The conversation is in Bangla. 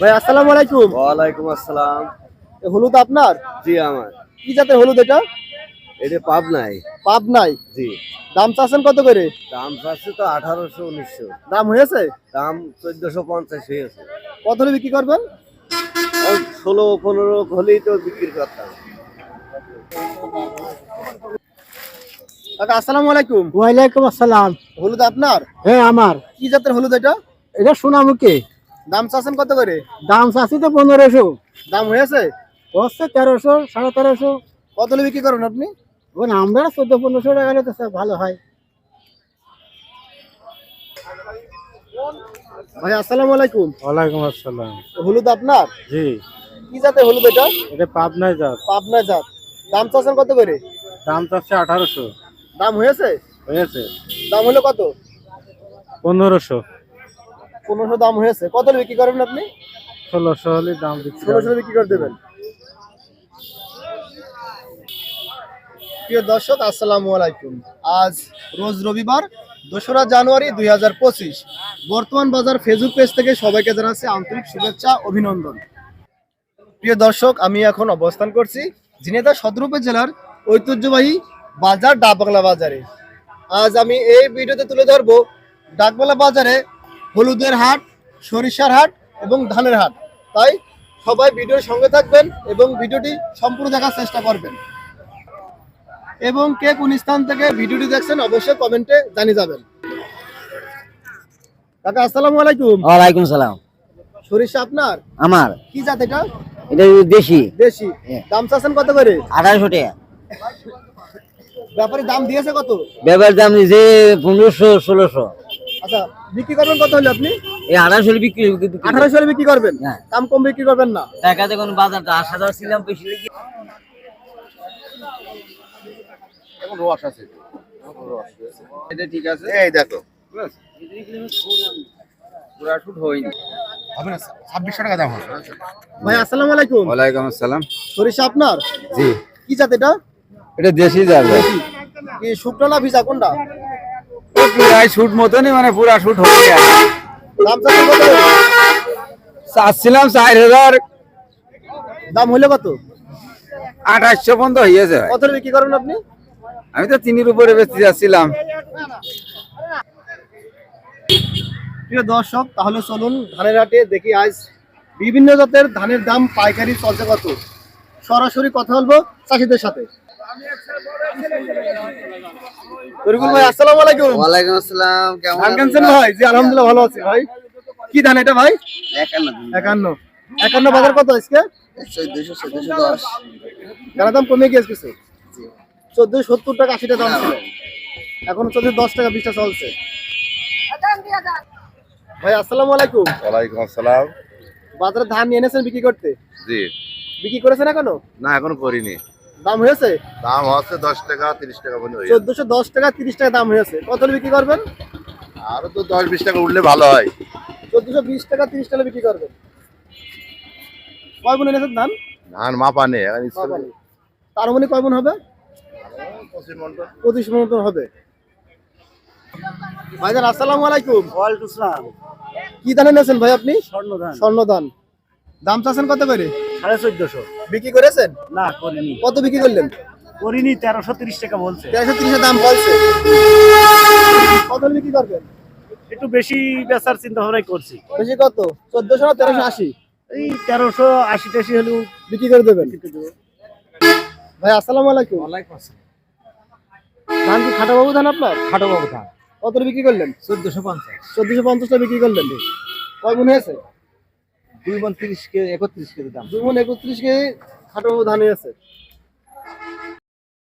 ভাই আসসালামু আলাইকুম। ওয়ালাইকুম আসসালাম। এ হলুদ আপনার? জি আমার। কি জাতের হলুদ এটা? এটা পাব নাই পাব নাই জি। দাম চাচ্ছেন কত করে? দাম চাচ্ছে তো আঠারোশো উনিশশো। দাম হয়েছে? দাম চোদ্দশো পঞ্চাশ হয়েছে। কত হলে বিক্রি করবেন? ষোলো পনেরো হলেই তো বিক্রি করতাম। আসসালামু আলাইকুম। ওয়ালাইকুম আসসালাম। হলুদ আপনার? হ্যাঁ আমার। কি জাতের হলুদ এটা? এটা সোনামুখী। দাম চাচ্ছেন কত করে? দাম চাচ্ছি তো পনেরোশো। দাম হয়েছে? হচ্ছে তেরোশো সাড়ে তেরোশো। কত হলে বিক্রি করবেন আপনি? এখন আমরা চোদ্দ পনেরোশো টাকা হলে তো ভালো হয়। ভাই আসসালামু আলাইকুম। ওয়ালাইকুম আসসালাম। হলুদ আপনার? জি। কি জাতের হলুদ এটা? এটা পাবনায় যাক পাবনা জাত। দাম চাচ্ছেন কত করে? দাম চাচ্ছে আঠারোশো। দাম হয়েছে? হয়েছে। দাম হলো কত? পনেরোশো। পনেরোশো দাম হয়েছে। কত বিক্রি করবেন আপনি? ষোলোশো হলে দাম ষোলোশো বিক্রি করে দেবেন। প্রিয় দর্শক আসসালামু আলাইকুম। আজ রোজ রবিবার দোসরা জানুয়ারি দুই হাজার পঁচিশ। বর্তমান বাজার ফেসবুক পেজ থেকে সবাইকে জানাচ্ছি আন্তরিক শুভেচ্ছা অভিনন্দন। প্রিয় দর্শক আমি এখন অবস্থান করছি ঝিনেদা সদর উপজেলার ঐতিহ্যবাহী বাজার ডাকবাংলা বাজারে। আজ আমি এই ভিডিওতে তুলে ধরবো ডাকবাংলা বাজারে হলুদের হাট সরিষার হাট এবং ধানের হাট। তাই সবাই ভিডিওর সঙ্গে থাকবেন এবং ভিডিওটি সম্পূর্ণ দেখার চেষ্টা করবেন। এবং কে কোন স্থান থেকে ভিডিওটি দেখছেন অবশ্যই কমেন্টে জানিয়ে যাবেন। কাকা আসসালামু আলাইকুম। ওয়ালাইকুম সালাম। সরিষা আপনার? আমার। কি জাত এটা? এটা দেশি। দেশি। দাম চাচ্ছেন কত করে? আঠারোশো টাকা। ব্যাপারে দাম দিয়েছে কত? ব্যাপারে দাম যে পনেরোশো ষোলোশো। আচ্ছা বিক্রি করবেন কত হলে আপনি? এই আঠারোশো বিক্রি বিক্রি- আঠারোশো বিক্রি করবেন? হ্যাঁ। দাম কম বিক্রি করবেন না? হাজার ছিলাম বেশি লেগে এই দেখো। ভাই আসসালামু আলাইকুম। ওয়ালাইকুম আসসালাম। সরিষা আপনার? জি। কি জাত এটা? এটা দেশি কি শুকনো না ভিজা কোনটা? পুরাই শুট মতনই মানে পুরা শুট হয়ে গেছে? চাচ্ছিলাম চার হাজার। দাম কত? আঠাশশো পর্যন্ত হয়েছে কত বিক্রি করবেন আপনি? আমি তো তিনের উপরে বেচতে যাচ্ছিলাম প্রিয় দর্শক তাহলে চলুন ধানের হাটে দেখি আজ বিভিন্ন জাতের ধানের দাম পাইকারি চলছে কত। সরাসরি কথা বলব চাষিদের সাথে। তরিকুল ভাই আসসালামু আলাইকুম। ওয়ালাইকুম আসসালাম কেমন ধান ভাই? জি আলহামদুলিল্লাহ ভালো আছি ভাই। কি ধান এটা ভাই? একান্ন একান্ন। বাজার কত আজকে? চোদ্দশো চোদ্দশো দশ। দানা দাম কমে গিয়েছে কিছু? চোদ্দ সত্তর টাকা আশি টাকা দাম ছিল। এখন চলছে টাকা বিশটা চলছে। ভাই আসসালামু আলাইকুম। ওয়ালাইকুম আসসালাম। বাজারে ধান নিয়ে এনেছেন বিক্রি করতে? জি। বিক্রি করেছেন এখনও? না এখন করিনি। দাম হয়েছে? দাম হচ্ছে দশ টাকা তিরিশ টাকা পর্যন্ত চোদ্দশো দশ টাকা তিরিশ টাকা দাম হয়েছে। কত বিক্রি করবেন? আরও তো দশ বিশ টাকা উঠলে ভালো হয়। চোদ্দশো বিশ টাকা তিরিশ টাকা বিক্রি করবেন। কয় গুণ এনেছেন ধান? ধান মাপা নেই এখন তার মানে কয় গুণ হবে? পঁচিশ মতন হবে। ভাইজান আসসালামু আলাইকুম। ওয়ালাইকুম আসসালাম। কি ধান এনেছেন ভাই আপনি? স্বর্ণ ধান স্বর্ণ ধান দাম চাচ্ছেন কত করে? সাড়ে চোদ্দশো। বিক্রি করেছেন? না করিনি। কত বিক্রি করলেন? করিনি তেরোশো তিরিশ টাকা বলছে। তেরোশো তিরিশের দাম বলছে। কত বিক্রি করবেন? একটু বেশি বেচার চিন্তা ভাবনাই করছি। বেশি কত? চোদ্দশো না তেরোশো আশি? এই তেরোশো আশি টাশি হলেও বিক্রি করে দেবেন। ভাই আসসালামু আলাইকুম। ধান কি খাটা বাবু ধান আপনার? খাটো বাবু ধান। কত বিক্রি করলেন? চোদ্দশো পঞ্চাশ। চোদ্দশো পঞ্চাশটা বিক্রি করলেন। কয় গুণ হয়েছে? দুই মন তিরিশ কে একত্রিশ কেজি দাম। দুই মন একত্রিশ কেজি খাটো ধানে হয়েছে